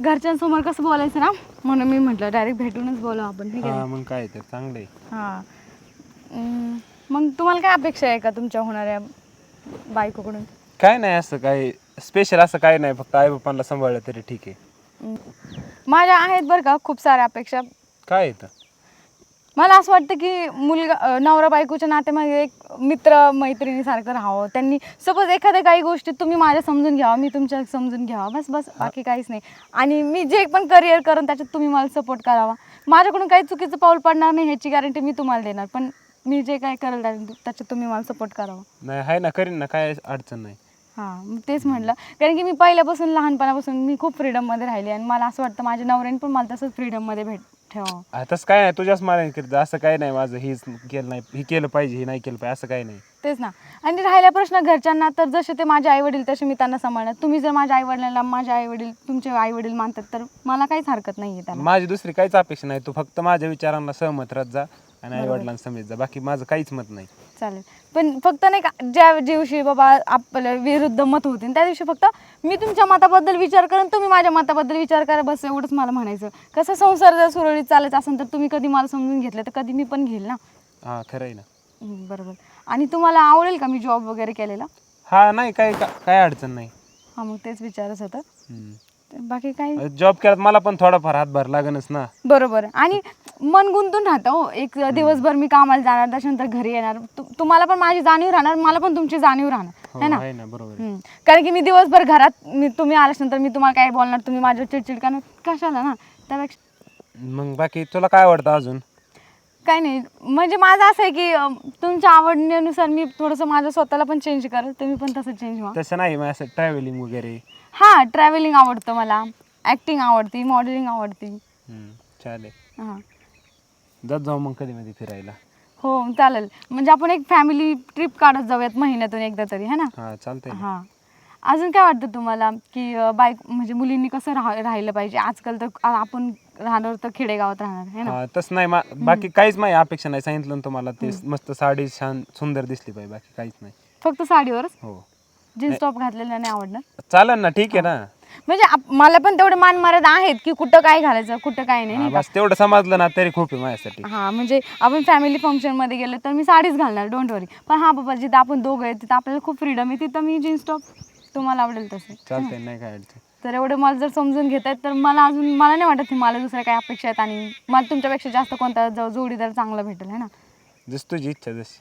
घरच्यांसमोर कसं बोलायचं ना? म्हणून मी म्हटलं डायरेक्ट भेटूनच बोलू आपण. ठीक आहे. हा मग काय तर चांगलं आहे हां. अं, मग तुम्हाला काय अपेक्षा आहे का तुमच्या होणाऱ्या बायकोकडून? काय नाही असं काय स्पेशल असं काय नाही. फक्त आई बापांना सांभाळलं तरी ठीक आहे. माझ्या आहेत बरं का खूप साऱ्या अपेक्षा. काय येतं मला असं वाटतं की मुलगा अं, नवरा बायकोच्या नात्यामध्ये एक मित्र मैत्रिणीसारखं राहावं. त्यांनी सपोज एखाद्या काही गोष्टी तुम्ही माझ्या समजून घ्यावा मी तुमच्या समजून घ्यावा. बस बस बाकी काहीच नाही. आणि मी जे पण करिअर करून त्याच्यात तुम्ही मला सपोर्ट करावा. माझ्याकडून काही चुकीचं पाऊल पडणार नाही ह्याची गॅरंटी मी तुम्हाला देणार. पण मी जे काय करेल त्या- त्याच्यात तुम्ही मला सपोर्ट करावा. नाही आहे ना करीन ना काय अडचण नाही. हां मग तेच म्हटलं. कारण की मी पहिल्यापासून लहानपणापासून मी खूप फ्रीडममध्ये राहिली आणि मला असं वाटतं माझ्या नवऱ्याने पण मला तसंच फ्रीडममध्ये भेट ठेवावं आ, तसं काय नाही तुझ्याच मारायला करत असं काय नाही माझं हेच केलं नाही हे केलं पाहिजे हे नाही केलं पाहिजे असं काय नाही. तेच ना. आणि राहिला प्रश्न घरच्यांना तर जसे ते माझे आई वडील तसे मी त्यांना सांभाळणार. तुम्ही जर माझ्या आई वडिलांना माझ्या आई वडील तुमचे आई वडील मानतात तर मला काहीच हरकत नाही माझी दुसरी काहीच अपेक्षा नाही. तू फक्त माझ्या विचारांना सहमत राहत जा. आणि आई वडिलांना समजत जा बाकी माझं काहीच मत नाही. चालेल. पण फक्त नाही का ज्या दिवशी बाबा आपल्या विरुद्ध मत होते त्या दिवशी फक्त मी तुमच्या मताबद्दल विचार करेन तुम्ही माझ्या मताबद्दल विचार करा बस एवढंच मला म्हणायचं. कसं संसार जर सुरळीत चालायचा असेल तर तुम्ही कधी मला समजून घेतलं तर कधी मी पण घेईल ना? हा खरं आहे ना. हम्म, बरोबर. आणि तुम्हाला आवडेल का मी जॉब वगैरे केलेला? हा नाही काय का- काय अडचण नाही. हां मग तेच विचारच होतं. हम्म. बाकी काही? जॉब केला मला पण थोडाफार हातभार लागणच ना. बरोबर. आणि मन गुंतून राहतं हो. एक दिवसभर मी कामाला जाणार त्याच्यानंतर घरी येणार. तु- तुम्हाला पण माझी जाणीव राहणार मला पण तुमची जाणीव राहणार. हो है ना? आहे ना बरोबर आहे. हम्म. कारण की मी दिवसभर घरात मी तुम्ही आल्याच्यानंतर मी तुम्हाला काय बोलणार तुम्ही माझ्यावर चिडचिड करणार. कशाला ना? त्यापेक्षा मग बाकी तुला काय आवडतं अजून? काही नाही. म्हणजे माझं असं आहे की अं, तुमच्या आवडण्यानुसार मी थोडंसं माझं स्वतःला पण चेंज करेल तुम्ही पण तसं चेंज व्हा. तसं नाही मग असं ट्रॅव्हलिंग वगैरे. हां ट्रॅव्हलिंग आवडतं मला. ॲक्टिंग आवडती मॉडेलिंग आवडती. हम्म, चालेल. हां. जात जाऊ मग कधी मध्ये फिरायला. हो चालेल. म्हणजे आपण एक फॅमिली ट्रिप काढत जाऊयात महिन्यातून एकदा तरी है ना? हा चालतंय ना. हां. अजून काय वाटतं तुम्हाला की अं, बाईक म्हणजे मुलींनी कसं राह राहिलं पाहिजे? आजकाल तर आ- आपण राहणार तर खेडेगावात राहणार है ना? हा तसं नाही. मा- बाकी काहीच माझी अपेक्षा नाही. सांगितलं ना तुम्हाला ते मस्त साडी छान सुंदर दिसली पाहिजे. बाकी काहीच नाही. फक्त साडीवरच? हो. जीन्स टॉप घातलेला नाही आवडणार? चालेल ना ठीक आहे ना. म्हणजे आप- मला पण तेवढे मान मर्यादा आहेत की कुठं काय घालायचं कुठं काय नाही हा, नाही का? बस तेवढं समजलं ना तरी खूप आहे माझ्यासाठी. हा म्हणजे आपण फॅमिली फंक्शनमध्ये गेलो तर मी साडीच घालणार डोंट वरी पण हा बाबा जिथं आपण दोघं आहे तिथं आपल्याला खूप फ्रीडम आहे तिथं मी जीन्स टॉप तुम्हाला आवडेल तसे. चालतंय नाही काय अडचण. तर एवढं मला जर समजून घेत आहेत तर मला अजून मला नाही वाटत की मला दुसऱ्या काही अपेक्षा आहेत आणि मला तुमच्यापेक्षा जास्त कोणता जो- जोडीदार चांगला भेटेल है ना? जस तुझी इच्छा जशी.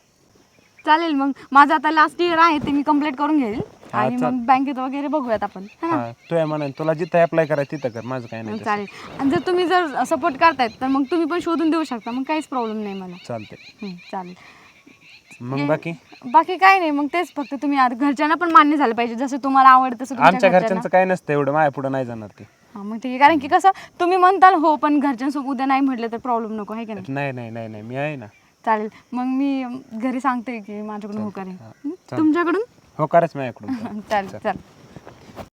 चालेल मग. माझं आता लास्ट इयर आहे ते मी कंप्लीट करून घेईल. आणि मग बँकेत वगैरे बघूयात आपण है ना? हा तुझ्या मनाने तुला जिथं अप्लाय करायचं तिथं कर माझं काय नाही. चालेल. आणि जर तुम्ही जर सपोर्ट करतायत तर मग तुम्ही पण शोधून देऊ शकता मग काहीच प्रॉब्लेम नाही मला. चालतंय. हं, चालेल. मग बाकी? बाकी काय नाही मग तेच फक्त तुम्ही आता घरच्यांना पण मान्य झालं पाहिजे जसं तुम्हाला आवडतं तसं आमच्या तुमच्या घरच्यांचं घरच्यांना काय नसतं एवढं माझ्या पुढं नाही जाणार ते. हा मग ठीक आहे कारण की कसं तुम्ही म्हणताल हो पण घरच्यांसोबत उद्या नाही म्हटलं तर प्रॉब्लेम नको आहे की नाही? नाही नाही नाही नाही मी आहे ना. चालेल. मग मी अं, घरी सांगते की माझ्याकडून हो करेन हा. तुमच्याकडून? हो करायच माझ्याकडून. चालेल चालेल.